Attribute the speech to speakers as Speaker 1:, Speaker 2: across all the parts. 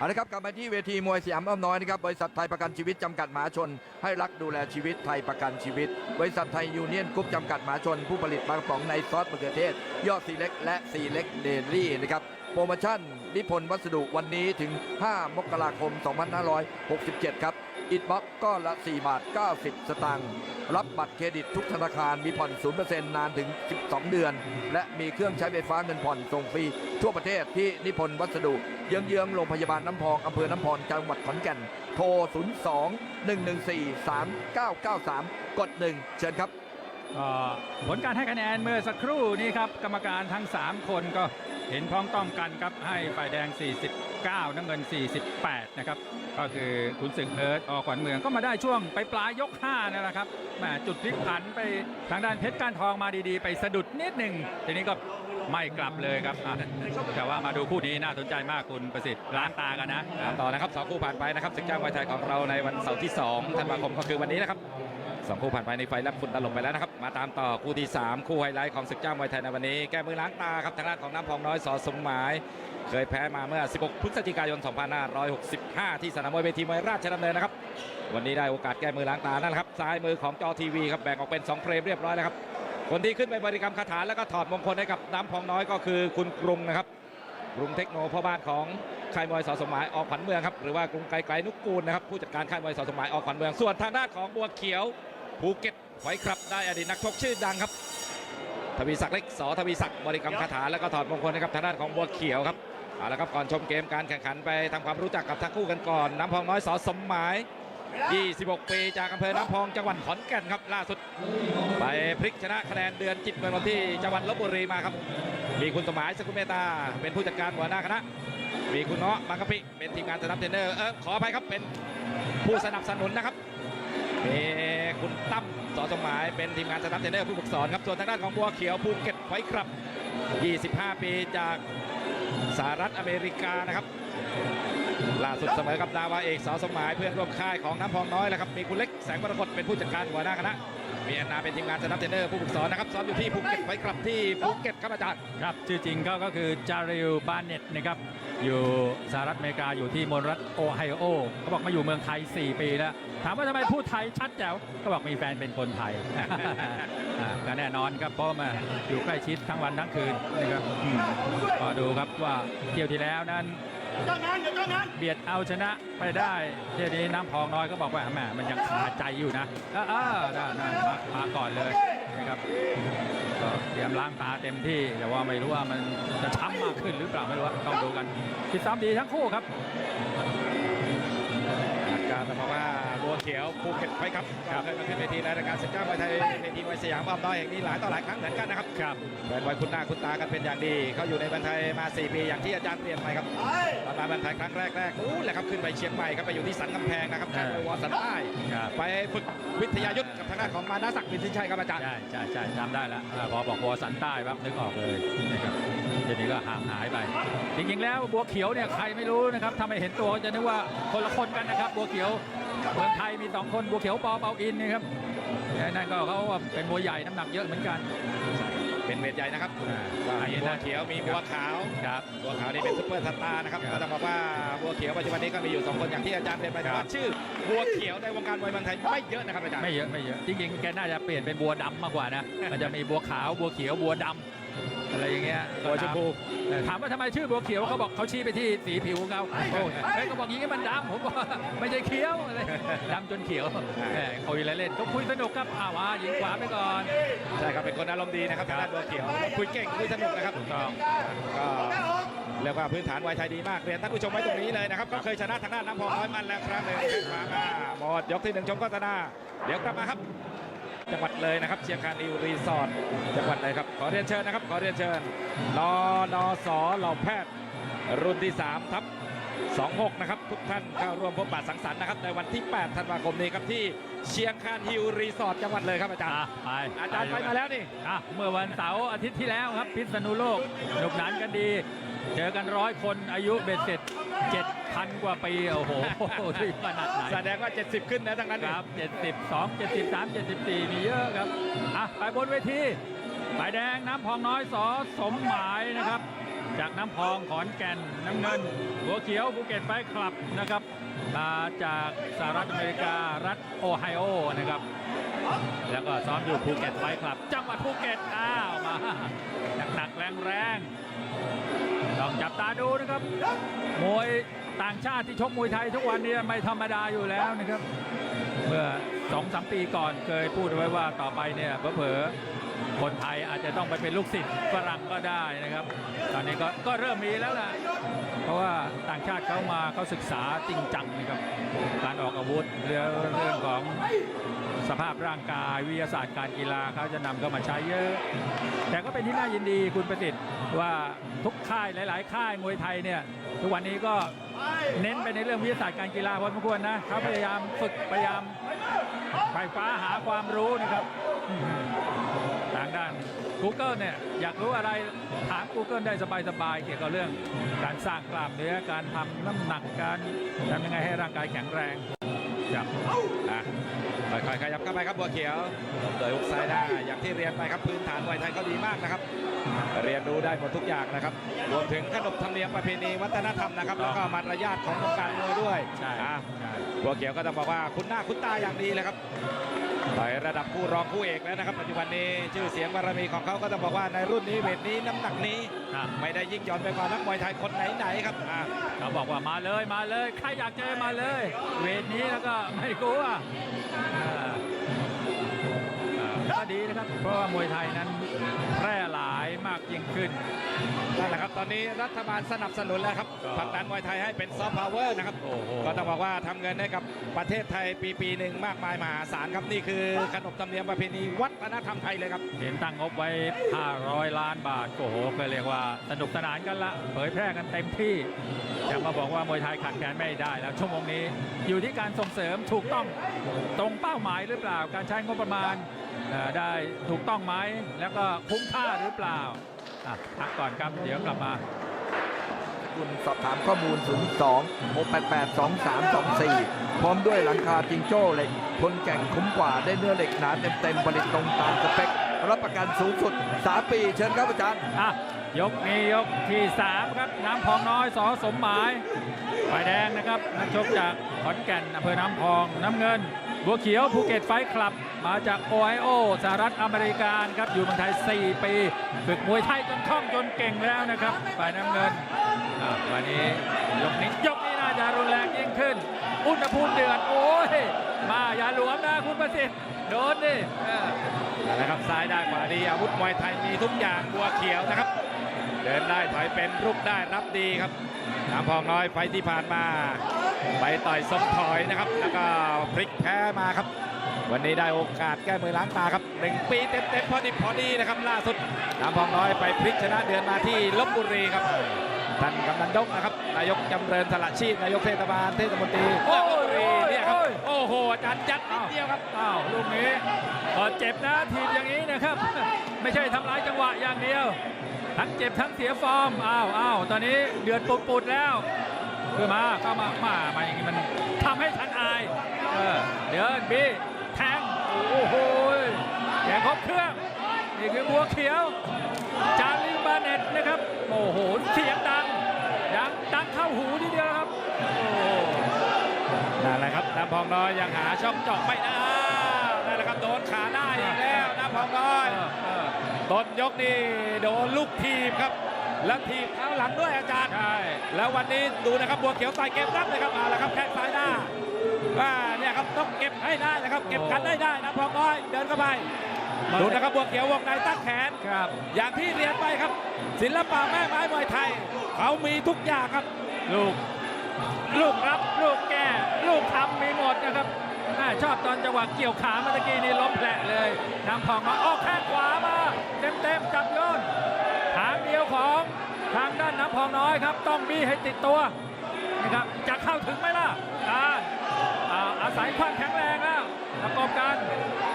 Speaker 1: เอาละครับกลับมาที่เวทีมวยสยามอ้อมน้อยนะครับบริษัทไทยประกันชีวิตจำกัดมหาชน ให้รักดูแลชีวิตไทยประกันชีวิต บริษัทไทยยูเนียนกรุ๊ปจำกัดมหาชน ผู้ผลิตปลากระป๋องในซอสมะเขือเทศ ยอดสีเล็กและสีเล็กเดลี่นะครับโปรโมชั่นนิพนธ์วัสดุวันนี้ถึง 5 มกราคม 2567 ครับ อิดบ็อกก้อนละ 4 บาท 90 สตางค์รับบัตรเครดิตทุกธนาคารมีผ่อน 0%นานถึง 12 เดือน และมีเครื่องใช้ไฟฟ้าเงินผ่อนส่งฟรี ทั่วประเทศที่นิพนธ์วัสดุ เยื้องๆโรงพยาบาลน้ำพองอำเภอน้ำพองจังหวัดขอนแก่น โทร 02 114 3993 กด 1 เชิญครับ
Speaker 2: ผลการให้คะแนนเมื่อสักครู่นี้ครับ กรรมการทั้ง 3 คนก็เห็นพ้องต้องกันครับให้ฝ่ายแดง 49 น้ำเงิน 48 นะครับ ก็คือคุณศึกเอิร์ธออกขวัญเมืองก็มาได้ช่วงไปปลายยก5นั่นแหละครับแหมจุดพลิกผันไปทางด้านเพชรก้านทองมาดีๆ ไปสะดุดนิดหนึ่งทีนี้ก็ไม่กลับเลยครับแต่ว่ามาดูคู่นี้น่าสนใจมากคุณประสิทธิ์ล้างตากันนะ
Speaker 3: ต่อนะครับสองคู่ผ่านไปนะครับศึกเจ้ามวยไทยของเราในวันเสาร์ที่2ธันวาคมก็คือวันนี้นะครับ สองคู่ผ่านไปในไฟรับฝุ่นตลบไปแล้วนะครับ มาตามต่อคู่ที่ 3 คู่ไฮไลท์ของศึกเจ้ามวยไทยในวันนี้ แก้มือล้างตาครับทางด้านของน้ำพองน้อยสอสมหมาย เคยแพ้มาเมื่อ 16 พฤศจิกายน 2565 ที่สนามมวยเวทีมวยราชดำเนินนะครับ วันนี้ได้โอกาสแก้มือล้างตานั่นแหละครับ ซ้ายมือของจอทีวีครับแบ่งออกเป็น 2 เฟรมเรียบร้อยแล้วครับ คนที่ขึ้นไปบริกรรมคาถาแล้วก็ถอดมงคลให้กับน้ำพองน้อยก็คือคุณกรุงนะครับกรุงเทคโนพ่อบ้านของค่ายมวยสอสมหมายออกขวัญเมืองครับหรือว่ากรุงไกลไกลนุกกูลนะครับผู้จัดการค่ายมวยสอสมหมายออกขวัญเมืองส่วนทางด้านของบัวเขียว ภูเก็ตไว้ครับได้อดีตนักชกชื่อดังครับทวีศักดิ์เล็กสอทวีศักดิ์บริกรรมคาถาแล้วก็ถอดมงคลนะครับทางด้านของบัวเขียวครับเอาละครับก่อนชมเกมการแข่งขันไปทำความรู้จักกับทั้งคู่กันก่อนน้ำพองน้อยสอสมหมาย 26 ปีจากอำเภอน้ำพองจังหวัดขอนแก่นครับล่าสุด ไปพลิกชนะคะแนนเดือนจิตเมืองนนที่จังหวัดลบบุรีมาครับ มีคุณสมหมายสกุลเมตาเป็นผู้จัดการหัวหน้าคณะมีคุณเงาะบางกะปิเป็นทีมงานสนับเทรนเนอร์เออขออภัยครับเป็นผู้สนับสนุนนะครับมี คุณตั้มสอสมหมายเป็นทีมงานสนับเทรนเนอร์ผู้ฝึกสอนครับส่วนทางด้านของบัวเขียวภูเก็ตไฟครับ 25 ปีจากสหรัฐอเมริกานะครับ ล่าสุดเสมอกับดาวาเอกสอสมหมายเพื่อนร่วมค่ายของน้ำพองน้อยแล้วครับมีคุณเล็กแสงมรกตเป็นผู้จัดการหัวหน้าคณะมีแอนนาเป็นทีมงานสนับเทรนเนอร์ผู้ฝึกสอนนะครับซ้อมอยู่ที่ภูเก็ตไฟกลับที่ภูเก็ตครับอาจารย์
Speaker 2: ครับชื่อจริงเขาก็คือจาริลบาเน็ตนะครับอยู่สหรัฐอเมริกาอยู่ที่มณฑลรัฐโอไฮโอเขาบอกมาอยู่เมืองไทย 4 ปีแล้วถามว่าทำไมพูดไทยชัดแจ๋วก็บอกมีแฟนเป็นคนไทยอ่าก็แน่นอนครับเพราะมาอยู่ใกล้ชิดทั้งวันทั้งคืนนะครับอืมก็ดูครับว่าเที่ยวที่แล้วนั้น เบียดเอาชนะไปได้เทีนี้น้ำพองน้อยก็บอกว่าแหมมันยังคาใจอยู่นะเออเออมามาก่อนเลยนะครับเตรียมล้างตาเต็มที่แต่ว่าไม่รู้ว่ามันจะช้ำมากขึ้นหรือเปล่าไม่รู้ว่าต้องดูกันคิดตามดีทั้งคู่ครับ
Speaker 3: การจะบอกว่าบัวเขียวภูเก็ตไฟครับก็เคยมาขึ้นเวทีในรายการศึกเจ้ามวยไทยเวทีมวยสยามอ้อมน้อยแห่งนี้หลายต่อหลายครั้งเหมือนกันนะครับ
Speaker 2: ครับ
Speaker 3: แฟนบอยคุณหน้าคุณตากันเป็นอย่างดีเขาอยู่ในบันไทยมา 4 ปีอย่างที่อาจารย์เรียนไปครับตอนมาบันไทยครั้งแรกแรกนู้นแหละครับขึ้นไปเชียงใหม่ครับไปอยู่ที่สันกำแพงนะครับค่ายมวยวอสันใต้
Speaker 2: ครับ
Speaker 3: ไปฝึกวิทยายุทธกับทางด้านของมานาศักดิ์วินสินชัยครับอาจารย์
Speaker 2: ใช่ใช่ใช่จำได้แล้วอ่าพอบอกบัวสันใต้ปั๊บนึกออกเลยนะครับเดี๋ยวนี้ก็ห่างหายไป จริงๆแล้วบัวเขียวเนี่ยใครไม่รู้นะครับถ้าไม่เห็นตัวจะนึกว่าคนละคนกันนะครับ บัวเขียวเมืองไทยมีสองคนบัวเขียวปอเปาอินนะครับนั่นก็เขาเป็นมวใหญ่น้ำหนักเยอะเหมือนกัน
Speaker 3: เป็นเวทใหญ่นะครับมีบัวเขียวมีบัวขาว
Speaker 2: ครับ
Speaker 3: บัวขาวนี่เป็นซุปเปอร์สตาร์นะครับก็ต้องบอกว่าบัวเขียวปัจจุบันนี้ก็มีอยู่สองคนอย่างที่อาจารย์เรียนไป
Speaker 2: รั
Speaker 3: แต่
Speaker 2: บ
Speaker 3: ว่าชื่อบัวเขียวในวงการมวยเมืองไทยไม่เยอะนะครับอาจารย์
Speaker 2: ไม่เยอะไม่เยอะจริงๆแกน่าจะเปลี่ยนเป็นบัวดำมากกว่านะมันจะมีบัวขาวบัวเขียวบัวดำ อะไรอย่างเงี้ย
Speaker 3: บัวชมพู
Speaker 2: เออถามว่าทำไมชื่อบัวเขียวเขาบอกเขาชี้ไปที่สีผิวของเขาโอ้ยเฮ้ยเขาบอกอย่างนี้มันดำผมบอกว่าไม่ใช่เขียวอะไรดำจนเขียวแหมคุยเล่นๆเขาคุยสนุกครับอ้าวว่ายิงขวาไปก่อน
Speaker 3: ใช่ครับเป็นคนอารมณ์ดีนะครับทางด้านบัวเขียวคุยเก่งคุยสนุกนะครับ
Speaker 2: ถูกต้อง
Speaker 3: ก็เรียกว่าพื้นฐานมวยไทยดีมากเรียนท่านผู้ชมไว้ตรงนี้เลยนะครับก็เคยชนะทางด้านน้ำพองน้อยมันแล้วครั้งหนึ่งแข้งขวามาหมดยกที่หนึ่งชมโฆษณาเดี๋ยวกลับมาครับ จังหวัดเลยนะครับ เชียงคานอิวรีสอร์ทจังหวัดเลยครับ ขอเรียนเชิญนะครับ ขอเรียนเชิญนนสเหล่าแพทย์รุ่นที่3ทับ26 นะครับ ทุกท่านเข้าร่วมพบปะสังสรรค์นะครับในวันที่ 8 ธันวาคมนี้ครับที่เชียงคานฮิลรีสอร์ทจังหวัดเลยครับอาจารย์
Speaker 2: อะไป
Speaker 3: อาจารย์ไปมาแล้วนี่
Speaker 2: อะเมื่อวันเสาร์อาทิตย์ที่แล้วครับ พิษณุโลกสนุกหนานกันดี เจอกันร้อยคนอายุเบ็ดเสร็จ 7,000 กว่าปีโอ้โหที่ขนาดไหน
Speaker 3: แสดงว่า 70 ขึ้นนะทั้งนั้น
Speaker 2: ค
Speaker 3: นี่
Speaker 2: รับ 72 73 74 มีเยอะครับอะไปบนเวทีฝ่ายแดงน้ำพองน้อยสอสมหมายนะครับ จากน้ำพองขอนแก่นน้ำเงิน หัวเขียวภูเก็ตไฟท์คลับนะครับมาจากสหรัฐอเมริการัฐโอไฮโอนะครับ แล้วก็ซ้อมอยู่ภูเก็ตไฟท์คลับ จังหวัดภูเก็ตอ้าวมาหนักๆแรงๆ ต้องจับตาดูนะครับมวยต่างชาติที่ชกมวยไทยทุกวันนี้ไม่ธรรมดาอยู่แล้วนะครับ เมื่อสองสามปีก่อนเคยพูดไว้ว่าต่อไปเนี่ยเผลอๆ คนไทยอาจจะต้องไปเป็นลูกศิษย์ฝรั่งก็ได้นะครับ ตอนนี้ก็ก็เริ่มมีแล้วล่ะ เพราะว่าต่างชาติเขามาเขาศึกษาจริงจังนะครับ การออกอาวุธเรื่องเรื่องของสภาพร่างกายวิทยาศาสตร์การกีฬาเขาจะนำเข้ามาใช้เยอะ แต่ก็เป็นที่น่ายินดีคุณประสิทธิ์ว่าทุกค่ายหลาย ๆ ค่ายมวยไทยเนี่ยทุกวันนี้ก็เน้นไปในเรื่องวิทยาศาสตร์การกีฬาพอสมควรนะเขาพยายามฝึกพยายามไฟฟ้าหาความรู้นะครับ อืมทางด้าน Google เนี่ยอยากรู้อะไรถาม Google ได้สบายๆเกี่ยวกับเรื่อง การสร้างกล้ามเนื้อการทำน้ำหนักการทำยังไงให้ร่างกายแข็งแรงครับ
Speaker 3: อะค่อยๆขยับเข้าไปครับบัวเขียวโดยฮุกซ้ายหน้าอย่างที่เรียนไปครับพื้นฐานมวยไทยเขาดีมากนะครับ เรียนรู้ได้หมดทุกอย่างนะครับ รวมถึงขนบธรรมเนียมประเพณีวัฒนธรรมนะครับ แล้วก็มารยาทของวงการมวยด้วย
Speaker 2: ใช่
Speaker 3: อะ
Speaker 2: ใช่
Speaker 3: บัวเขียวก็ต้องบอกว่าคุณหน้าคุณตาอย่างดีเลยครับ ต่อยระดับผู้รองผู้เอกแล้วนะครับปัจจุบันนี้ชื่อเสียงบารมีของเขาก็ต้องบอกว่าในรุ่นนี้เวทนี้น้ำหนักนี้
Speaker 2: อะ
Speaker 3: ไม่ได้ยิ่งหย่อนไปกว่านักมวยไทยคนไหนๆครับอะ
Speaker 2: เขาบอกว่ามาเลยมาเลย ใครอยากเจอมาเลย เวทนี้แล้วก็ไม่กลัวอ่าอ่าก็ดีนะครับ เพราะว่ามวยไทยนั้นแพร่หลาย มากยิ่งขึ้น
Speaker 3: นั่นแหละครับตอนนี้รัฐบาลสนับสนุนแล้วครับ
Speaker 2: ครับ
Speaker 3: ผลักดันมวยไทยให้เป็นซอฟต์พาวเวอร์นะครับ
Speaker 2: โอ้โห
Speaker 3: ก็ต้องบอกว่าทำเงินให้กับประเทศไทยปีปีหนึ่งมากมายมหาศาลครับนี่คือขนบธรรมเนียมประเพณีวัฒนธรรมไทยเลยครับ
Speaker 2: เห็นตั้งงบไว้ 500 ล้านบาทโอ้โหก็เรียกว่าสนุกสนานกันละเผยแพร่กันเต็มที่จะมาบอกว่ามวยไทยขาดแคลนไม่ได้แล้วชั่วโมงนี้ อยู่ที่การส่งเสริมถูกต้องตรงเป้าหมายหรือเปล่าการใช้งบประมาณเอ่อ ได้ถูกต้องไหมแล้วก็คุ้มค่าหรือเปล่าอะพักก่อนครับเดี๋ยวกลับมา
Speaker 1: คุณสอบถามข้อมูล 02 688 2324 พร้อมด้วยหลังคาจิงโจ้เหล็กทนแก่งคุ้มกว่าได้เนื้อเหล็กหนาเต็มๆผลิตตรงตามสเปครับประกันสูงสุด 3 ปี เชิญครับอาจารย์
Speaker 2: อะยกนี้ยกที่ 3 ครับ น้ำพองน้อยสอสมหมายฝ่ายแดงนะครับนักชกจากขอนแก่นอำเภอน้ำพองน้ำเงิน บัวเขียวภูเก็ตไฟคลับ มาจากโอไฮโอสหรัฐอเมริกาครับ อยู่เมืองไทย 4 ปีฝึกมวยไทยจนคล่องจนเก่งแล้วนะครับ ฝ่ายน้ำเงินวันนี้ยกนี้ยกนี้น่าจะรุนแรงยิ่งขึ้น อุณหภูมิเดือด โอ้ย มาอย่าหลวมนะคุณประสิทธิ์โดนดิ
Speaker 3: นั่นแหละครับซ้ายได้ขวาดีอาวุธมวยไทยมีทุกอย่างบัวเขียวนะครับ เดินได้ถอยเป็นรุกได้รับดีครับน้ำพองน้อยไฟที่ผ่านมา ไปต่อยสมถอยนะครับ แล้วก็พลิกแพ้มาครับ วันนี้ได้โอกาสแก้มือล้างตาครับหนึ่งปีเต็มๆพอดีพอดีนะครับล่าสุดน้ำพองน้อยไปพลิกชนะเดือนมาที่ลบบุรีครับท่านกำนันยกนะครับ นายกจำเริญสละชีพ นายกเทศบาลเทศมนตรี
Speaker 2: โอ้
Speaker 3: ล
Speaker 2: ย
Speaker 3: บบุรีเนี่ยครับ
Speaker 2: โอ้ย
Speaker 3: โอ้โหอาจารย์ยัดนิดเดียวครับ
Speaker 2: อ้าวลูกนี้พอเจ็บนะทีบอย่างนี้นะครับ ไม่ใช่ทำร้ายจังหวะอย่างเดียว ทั้งเจ็บทั้งเสียฟอร์มอ้าวอ้าวตอนนี้เดือดปุดๆแล้ว คือมาเข้ามามามาอย่างนี้มันทำให้ทันอายเออเดินบีแทงโอ้โหแกครบเครื่องนี่คือบัวเขียว จาริวบาเน็ตนะครับโอ้โหเสียงดังดังดังเข้าหูทีเดียวนะครับโอ้โห
Speaker 3: นั่นแหละครับน้ำพองน้อยยังหาช่องเจาะไม่ได้นั่นแหละครับโดนขาได้อีกแล้วน้ำพองน้อย
Speaker 2: เออเออ
Speaker 3: ต้นยกนี่โดนลูกทีบครับ แล้วทีบเท้าหลังด้วยอาจารย์
Speaker 2: ใช่
Speaker 3: แล้ววันนี้ดูนะครับบัวเขียวต่อยเก็บรับเลยครับเอาละครับแข้งซ้ายหน้าว่าเนี่ยครับต้องเก็บให้ได้นะครับ เก็บกันได้ได้นะพองน้อยเดินเข้าไปดูนะครับบัวเขียววงในตั้งแขน
Speaker 2: ครับ
Speaker 3: อย่างที่เรียนไปครับ ศิลปะแม่ไม้มวยไทย เขามีทุกอย่างครับ
Speaker 2: ลูก ลูกรับ ลูกแก้ลูกทำมีหมดนะครับน่าชอบตอนจังหวะเกี่ยวขาเมื่อกี้นี่ล้มแผลเลยน้ำพองมาออกแข้งขวามา เต็มเต็มๆจับโยนทางเดียวของทางด้า นน้ำพองน้อยครับ ต้องบี้ให้ติดตัวนะครับจะเข้าถึงไหมล่ะอาอาอาศัยความแข็งแรงแล้วประกอบกัน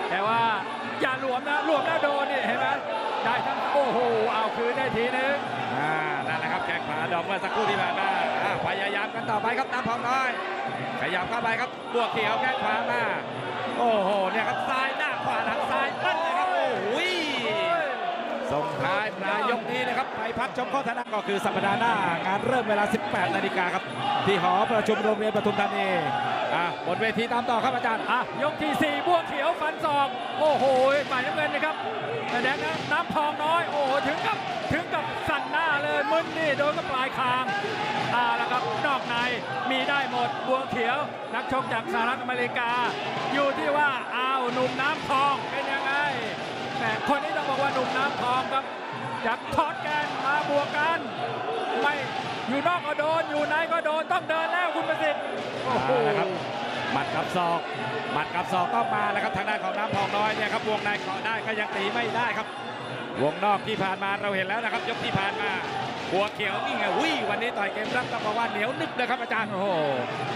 Speaker 2: แต่ว่าอย่าหลวมนะหลวมแล้วโดนนี่เห็นไหมได้ทั้งโอ้โหเอาคืนได้ทีนึง
Speaker 3: อ่านั่นแหละครับแข้งขวาดอกเมื่อสักครู่ที่ผ่านมาอ่าพยายามกันต่อไปครับน้ำพองน้อยขยับเข้าไปครับบวกเขียวแข้งขวามาโอ้โหเนี่ยครับซ้ายหน้าขวาหลัง ส่งท้ายปลายยกนี้นะครับไปพักชมโฆษณาก็คือสัปดาห์หน้างานเริ่มเวลา 18 นาฬิกาครับ ที่หอประชุมโรงเรียนปทุมธานีอะบนเวทีตามต่อครับอาจารย์
Speaker 2: อะยกที่สี่บัวเขียวฟันศอก โอ้โหฝ่ายน้ำเงินนะครับแต่แดงนะน้ำทองน้อย โอ้โหถึงกับถึงกับสั่นหน้าเลยมึนนี่โดนกับปลายคางอ่าแล้วครับนอกในมีได้หมดบัวเขียว นักชกจากสหรัฐอเมริกา อยู่ที่ว่าอ้าวหนุ่มน้ำทองเป็น ยังไงแต่คนนี้ต้องบอกว่าหนุ่มน้ำทองครับจากทอดแกนมาบวกกัน ไม่อยู่นอกก็โดนอยู่ในก็โดนต้องเดินแล้วคุณประสิทธิ์โอ้โห
Speaker 3: มาแล้วครับหมัดกับศอกหมัดกับศอกก็มาแล้วครับทางด้านของน้ำทองน้อยเนี่ยครับวงในเกาะได้ก็ยังตีไม่ได้ครับ วงนอกที่ผ่านมาเราเห็นแล้วนะครับ ยกที่ผ่านมาบัวเขียวนี่ไงวิ่วันนี้ต่อยเกมรับต้องบอกว่าเหนียวนึบเลยครับอาจารย์
Speaker 2: โอ้โห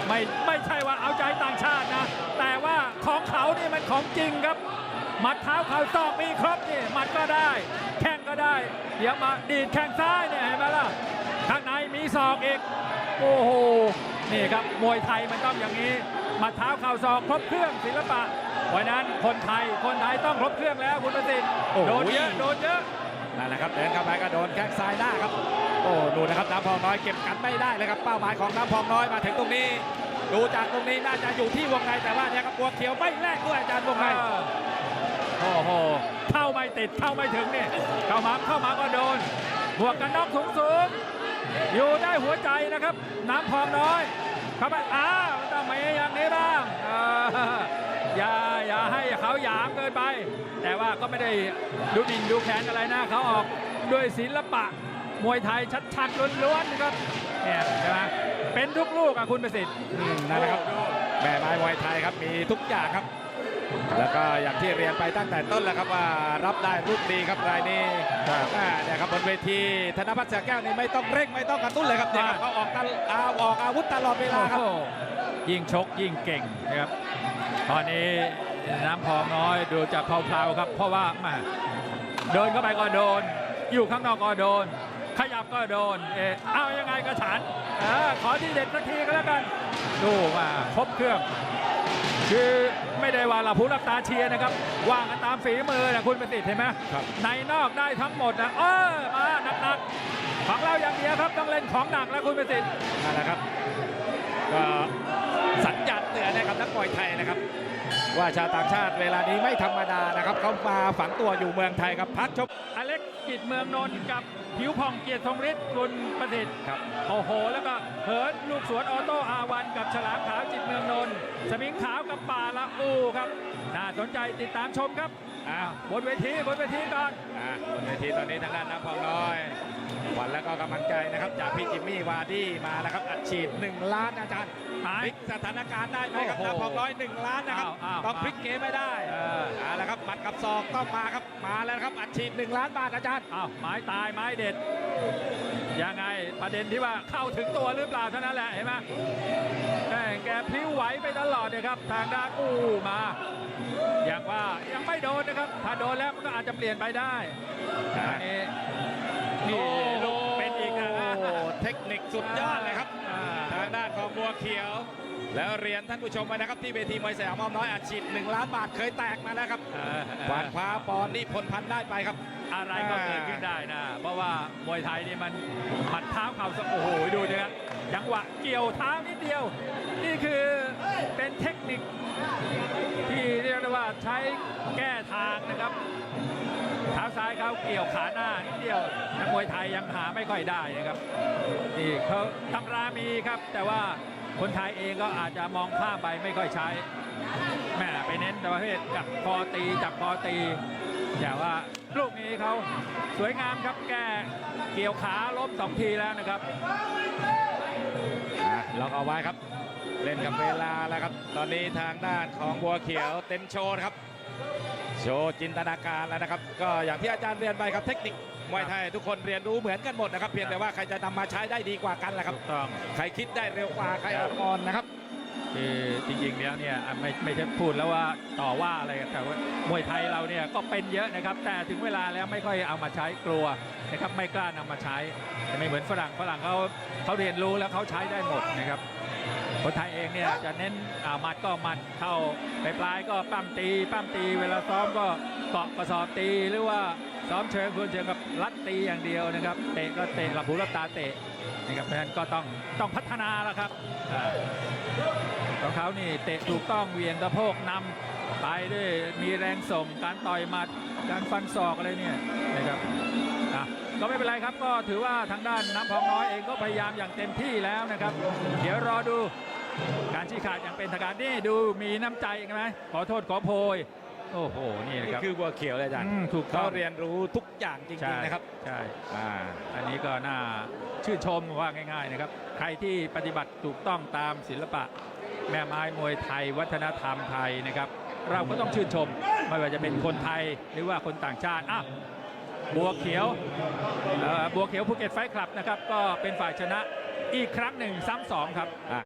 Speaker 2: ไม่ไม่ใช่ว่าเอาใจต่างชาตินะแต่ว่า ของเขานี่มันของจริงครับ หมัดเท้าเข่าศอกมีครบนี่หมัดก็ได้ แข้งก็ได้ เดี๋ยวมาดีดแข้งซ้ายเนี่ยเห็นไหมล่ะข้างในมีศอกอีกโอ้โหนี่ครับมวยไทยมันต้องอย่างนี้หมัดเท้าเข่าศอกครบเครื่องศิลปะเพราะฉะนั้นคนไทยคนไทยต้องครบเครื่องแล้วคุณประสิทธิ์
Speaker 3: โอ้โห
Speaker 2: โดนเยอะโดนเยอะ
Speaker 3: นั่นแหละครับเดินเข้าไปก็โดนแข้งซ้ายหน้าครับโอ้ดูนะครับน้ำพองน้อยเก็บกันไม่ได้เลยครับเป้าหมายของน้ำพองน้อยมาถึงตรงนี้ ดูจากตรงนี้น่าจะอยู่ที่วงในแต่ว่าเนี่ยครับบัวเขียวไม่แลกด้วยอาจารย์วงใน
Speaker 2: โอ้โหเข้าไม่ติดเข้าไม่ถึงเนี่ยเข้ามาเข้ามาก็โดนบวกกันน็อกสูงสูงๆอยู่ได้หัวใจนะครับ น้ำพองน้อยเข้าไปอ้าวต้องมีอย่างนี้บ้างเอออย่าอย่าให้เขาหยามเกินไป แต่ว่าก็ไม่ได้ดูดินดูแขนอะไรนะเขาออกด้วยศิลปะมวยไทยชัดๆล้วนๆนะครับเนี่ยใช่ไหม เป็นทุกลูกอะคุณประสิทธิ์
Speaker 3: อืมนั่นแหละครับแม่ไม้มวยไทยครับมีทุกอย่างครับ แล้วก็อย่างที่เรียนไปตั้งแต่ต้นแล้วครับว่ารับได้ลูกดีครับรายนี้อ่าเนี่ยครับบนเวทีธนพัฒน์เสือแก้วนี่ไม่ต้องเร่งไม่ต้องกระตุ้นเลยครับเนี่ยครับเขาออกตลอาออกอาวุธตลอดเวลาครับ
Speaker 2: โอ้โหยิ่งชกยิ่งเก่งนะครับ ตอนนี้น้ำพองน้อยดูจะเพลาๆครับ เพราะว่าแหมาเดินเข้าไปก็โดน อยู่ข้างนอกก็โดน ขยับก็โดน เอะเอายังไงกระฉันเออขอที่เด็ดสักทีก็แล้วกัน ดูมาครบเครื่อง คือไม่ได้ว่าเราผู้รับตาเชียร์นะครับ ว่างกันตามฝีมือนะคุณประสิทธิ์เห็นไหม
Speaker 3: ครับ
Speaker 2: ในนอกได้ทั้งหมดนะเออมาหนักๆของเราอย่างเดียวครับต้องเล่นของหนักแล้วคุณประสิทธิ์
Speaker 3: นั่นแหละครับก็สัญญาณเตือนนะครับนักมวยไทยนะครับ ว่าชาวต่างชาติเวลานี้ไม่ธรรมดานะครับ เขามาฝังตัวอยู่เมืองไทยครับพักชม
Speaker 2: อเล็กกิจเมืองนนท์กับผิวผ่องเกียรติทรงฤทธิ์คุณประสิทธิ์
Speaker 3: ครับ
Speaker 2: โอ้โห แล้วก็เหินลูกสวนออโต้อาวัน กับฉลามขาวจิตเมืองนนท์สมิงขาวกับป่าละอูครับน่าสนใจติดตามชมครับ
Speaker 3: อ้าว
Speaker 2: บนเวทีบนเวทีก่อน
Speaker 3: อะบนเวทีตอนนี้ทางด้านน้ำพองน้อยขวัญแล้วก็กำลังใจนะครับ จากพี่จิมมี่วาร์ดี้มาแล้วครับอัดฉีด1ล้านอาจารย์
Speaker 2: หาย
Speaker 3: พลิกสถานการณ์ได้ไหมครับ
Speaker 2: โอ้โห
Speaker 3: น้ำพองน้อย1ล้านนะครับ
Speaker 2: อ้าวอ้าว
Speaker 3: ต้องพลิกเกมไม่ได้
Speaker 2: เออ
Speaker 3: เอาละครับหมัดกับศอกต้องมาครับมาแล้วครับอัดฉีด1ล้านบาทอาจารย์
Speaker 2: อ้าวไม้ตายไม้เด็ด ยังไงประเด็นที่ว่าเข้าถึงตัวหรือเปล่าเท่านั้นแหละเห็นไหมแม่งแกพลิ้วไหวไปตลอดเนี่ยครับทางด้านอู้มา อย่างว่ายังไม่โดนนะครับ ถ้าโดนแล้วมันก็อาจจะเปลี่ยนไปได้อันนี้นี่ลูกเป็นอีกนะ
Speaker 3: โอ้เทคนิคสุดยอดเลยครับ
Speaker 2: อ่า
Speaker 3: ทางด้านของบัวเขียว แล้วเรียนท่านผู้ชมไว้นะครับ ที่เวทีมวยสยามอ้อมน้อยอัดฉีด1ล้านบาทเคยแตกมาแล้วครับ
Speaker 2: เออ
Speaker 3: กวาดคว้าปอนด์นี่พลพันธุ์ได้ไปครับ
Speaker 2: อะไรก็เกิดขึ้นได้นะ เพราะว่ามวยไทยนี่มันหมัดเท้าเข่าศอกโอ้โหดูดิครับจังหวะเกี่ยวเท้านิดเดียว นี่คือเป็นเทคนิค ที่เรียกได้ว่าใช้แก้ทางนะครับเท้าซ้ายเขาเกี่ยวขาหน้านิดเดียวนักมวยไทยยังหาไม่ค่อยได้นะครับนี่เขาตำรามีครับแต่ว่า คนไทยเองก็อาจจะมองข้ามไปไม่ค่อยใช้แม่ไปเน้นประเภทกับคอตีจับคอตีแต่ว่าลูกนี้เขาสวยงามครับแก้เกี่ยวขาล้มสองทีแล้วนะครับ
Speaker 3: ล็อกเอาไว้ครับ เล่นกับเวลาแล้วครับ ตอนนี้ทางด้านของบัวเขียวเต็มโชว์นครับ โชว์จินตนาการแล้วนะครับ ก็อย่างที่อาจารย์เรียนไปครับเทคนิคมวยไทยทุกคนเรียนรู้เหมือนกันหมดนะครับ เพียงแต่ว่าใครจะนำมาใช้ได้ดีกว่ากันแหละครับ
Speaker 2: ถูกต้อง
Speaker 3: ใครคิดได้เร็วกว่าใครอ่อนก่อนนะครับ
Speaker 2: คือจริงๆแล้วเนี่ยอะไม่ไม่ใช่พูดแล้วว่าต่อว่าอะไรแต่ว่ามวยไทยเราเนี่ยก็เป็นเยอะนะครับ แต่ถึงเวลาแล้วไม่ค่อยเอามาใช้กลัวนะครับไม่กล้านำมาใช้แต่ไม่เหมือนฝรั่งฝรั่งเขาเขาเรียนรู้แล้วเขาใช้ได้หมดนะครับ คนไทยเองเนี่ยจะเน้นอ่าหมัดก็หมัดเข้าไปปลายๆก็ปั้มตีปั้มตี เวลาซ้อมก็เกาะกระสอบตีหรือว่าซ้อมเชิงควรเชิงกับลัดตีอย่างเดียวนะครับ เตะก็เตะหลับหูหลับตาเตะนะครับเพราะฉะนั้นก็ต้องต้องพัฒนาแล้วครับอ่าของเขานี่เตะถูกต้องเหวียงตะโพกนำไปด้วยมีแรงส่งการต่อยหมัดการฟันศอกอะไรเนี่ยนะครับอะ ก็ไม่เป็นไรครับ ก็ถือว่าทางด้านน้ำพองน้อยเองก็พยายามอย่างเต็มที่แล้วนะครับ เดี๋ยวรอดูการชี้ขาดอย่างเป็นทางการนี่ดูมีน้ำใจไหมขอโทษขอโพย โอ้โห นี่นะ
Speaker 3: นี่
Speaker 2: ครับ
Speaker 3: คือบัวเขียวเลยอาจารย์
Speaker 2: อืมถูกต้
Speaker 3: เขา
Speaker 2: อง
Speaker 3: เรียนรู้ทุกอย่างจริ
Speaker 2: ใช่
Speaker 3: งๆนะครับ
Speaker 2: ใช่
Speaker 3: อ่า
Speaker 2: อันนี้ก็น่าชื่นชมว่าง่าย ๆนะครับ ใครที่ปฏิบัติถูกต้องตามศิลปะ แม่ไม้มวยไทย วัฒนธรรมไทยนะครับ เราก็ต้องชื่นชม ไม่ว่าจะเป็นคนไทยหรือว่าคนต่างชาติอะ บัวเขียวบัวเขียวภูเก็ตไฟคลับนะครับ ก็เป็นฝ่ายชนะอีกครั้งหนึ่งซ้ำสองครับ